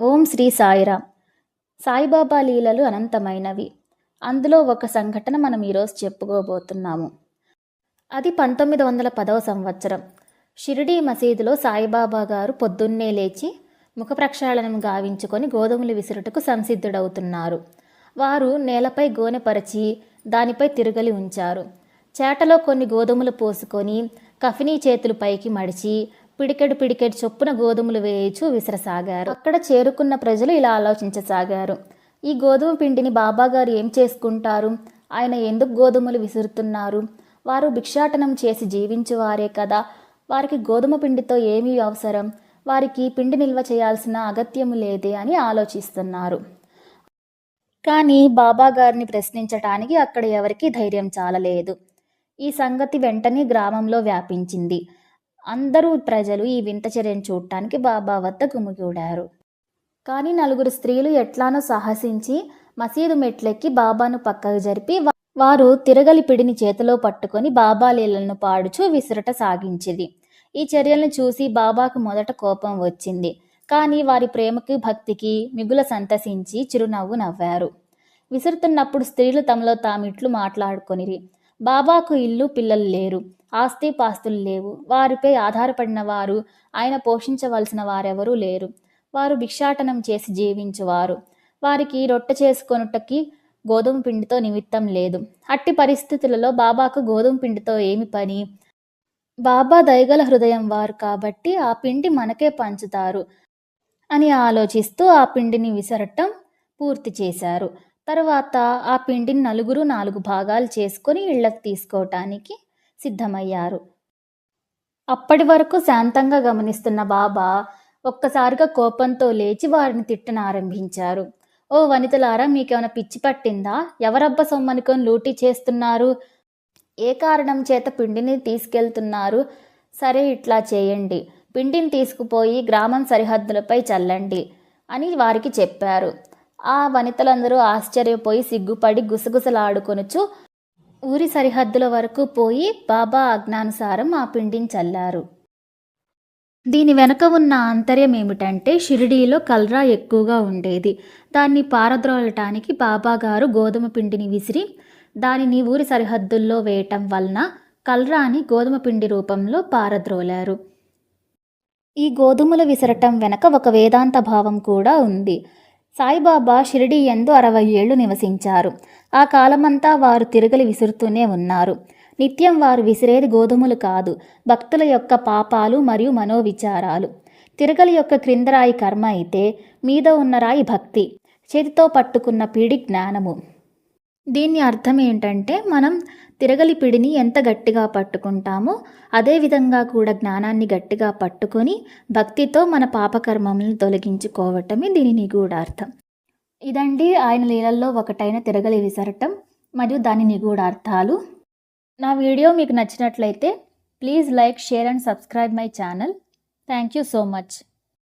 ఓం శ్రీ సాయిరామ్. సాయిబాబా లీలలు అనంతమైనవి. అందులో ఒక సంఘటన మనం ఈరోజు చెప్పుకోబోతున్నాము. అది పంతొమ్మిది వందల పదవ సంవత్సరం. షిరిడీ మసీదులో సాయిబాబా గారు పొద్దున్నే లేచి ముఖ ప్రక్షాళనం గావించుకొని గోధుమలు విసురుటకు సంసిద్ధుడవుతున్నారు. వారు నేలపై గోనెపరచి దానిపై తిరగలి ఉంచారు. చేటలో కొన్ని గోధుమలు పోసుకొని కఫినీ చేతులు పైకి మడిచి పిడికెడు పిడికెడు చొప్పున గోధుమలు వేయచూ విసరసాగారు. అక్కడ చేరుకున్న ప్రజలు ఇలా ఆలోచించసాగారు. ఈ గోధుమ పిండిని బాబాగారు ఏం చేసుకుంటారు? ఆయన ఎందుకు గోధుమలు విసురుతున్నారు? వారు భిక్షాటనం చేసి జీవించేవారే కదా. వారికి గోధుమ పిండితో ఏమీ అవసరం? వారికి పిండి నిల్వ చేయాల్సిన అగత్యము లేదే అని ఆలోచిస్తున్నారు. కానీ బాబాగారిని ప్రశ్నించటానికి అక్కడ ఎవరికీ ధైర్యం చాలలేదు. ఈ సంగతి వెంటనే గ్రామంలో వ్యాపించింది. అందరూ ప్రజలు ఈ వింత చర్యను చూడటానికి బాబా వద్ద గుమిగూడారు కానీ నలుగురు స్త్రీలు ఎట్లానో సాహసించి మసీదు మెట్లెక్కి బాబాను పక్కకు జరిపి వారు తిరగలి పిడిని చేతిలో పట్టుకొని బాబా లీలలను పాడుచూ విసురట సాగించింది ఈ చర్యలను చూసి బాబాకు మొదట కోపం వచ్చింది. కానీ వారి ప్రేమకి భక్తికి మిగుల సంతసించి చిరునవ్వు నవ్వారు. విసురుతున్నప్పుడు స్త్రీలు తమలో తామిట్లు మాట్లాడుకొనిరి. బాబాకు ఇల్లు పిల్లలు లేరు. ఆస్తి పాస్తులు లేవు. వారిపై ఆధారపడిన వారు ఆయన పోషించవలసిన వారెవరూ లేరు. వారు భిక్షాటనం చేసి జీవించువారు. వారికి రొట్టె చేసుకొనుటకి గోధుమ పిండితో నిమిత్తం లేదు. అట్టి పరిస్థితులలో బాబాకు గోధుమ పిండితో ఏమి పని? బాబా దయగల హృదయం వారు కాబట్టి ఆ పిండి మనకే పంచుతారు అని ఆలోచిస్తూ ఆ పిండిని విసరటం పూర్తి చేశారు. తర్వాత ఆ పిండిని నలుగురు నాలుగు భాగాలు చేసుకొని ఇళ్ళకు తీసుకోవటానికి సిద్ధమయ్యారు. అప్పటి వరకు శాంతంగా గమనిస్తున్న బాబా ఒక్కసారిగా కోపంతో లేచి వారిని తిట్టనారంభించారు ఓ వనితలారా మీకేమైనా పిచ్చి పట్టిందా? ఎవరబ్బ సొమ్మనుకొని లూటీ చేస్తున్నారు? ఏ కారణం చేత పిండిని తీసుకెళ్తున్నారు? సరే ఇట్లా చేయండి. పిండిని తీసుకుపోయి గ్రామం సరిహద్దులపై చల్లండి అని వారికి చెప్పారు. ఆ వనితలందరూ ఆశ్చర్యపోయి సిగ్గుపడి గుసగుసలాడుకొనుచు ఊరి సరిహద్దుల వరకు పోయి బాబా ఆజ్ఞానుసారం ఆ పిండిని చల్లారు. దీని వెనుక ఉన్న ఆంతర్యం ఏమిటంటే షిరిడీలో కల్రా ఎక్కువగా ఉండేది. దాన్ని పారద్రోలటానికి బాబా గారు గోధుమ పిండిని విసిరి దానిని ఊరి సరిహద్దుల్లో వేయటం వలన కల్రాని గోధుమ పిండి రూపంలో పారద్రోలారు. ఈ గోధుమలు విసరటం వెనక ఒక వేదాంత భావం కూడా ఉంది. సాయిబాబా షిరిడి ఎందు అరవై ఏళ్ళు నివసించారు. ఆ కాలమంతా వారు తిరగలి విసురుతూనే ఉన్నారు. నిత్యం వారు విసిరేది గోధుమలు కాదు భక్తుల యొక్క పాపాలు మరియు మనోవిచారాలు. తిరగలి యొక్క క్రిందరాయి కర్మ అయితే మీద ఉన్న రాయి భక్తి చేతితో పట్టుకున్న పీడి జ్ఞానము. దీని అర్థం ఏంటంటే మనం తిరగలి పిడిని ఎంత గట్టిగా పట్టుకుంటామో అదేవిధంగా కూడా జ్ఞానాన్ని గట్టిగా పట్టుకొని భక్తితో మన పాపకర్మములను తొలగించుకోవటమే దీని నిగూఢార్థం ఇదండి ఆయన లీలల్లో ఒకటైన తిరగలి విసరటం మరియు దాని నిగూఢార్థాలు నా వీడియో మీకు నచ్చినట్లయితే please like share and subscribe my channel. Thank you so much.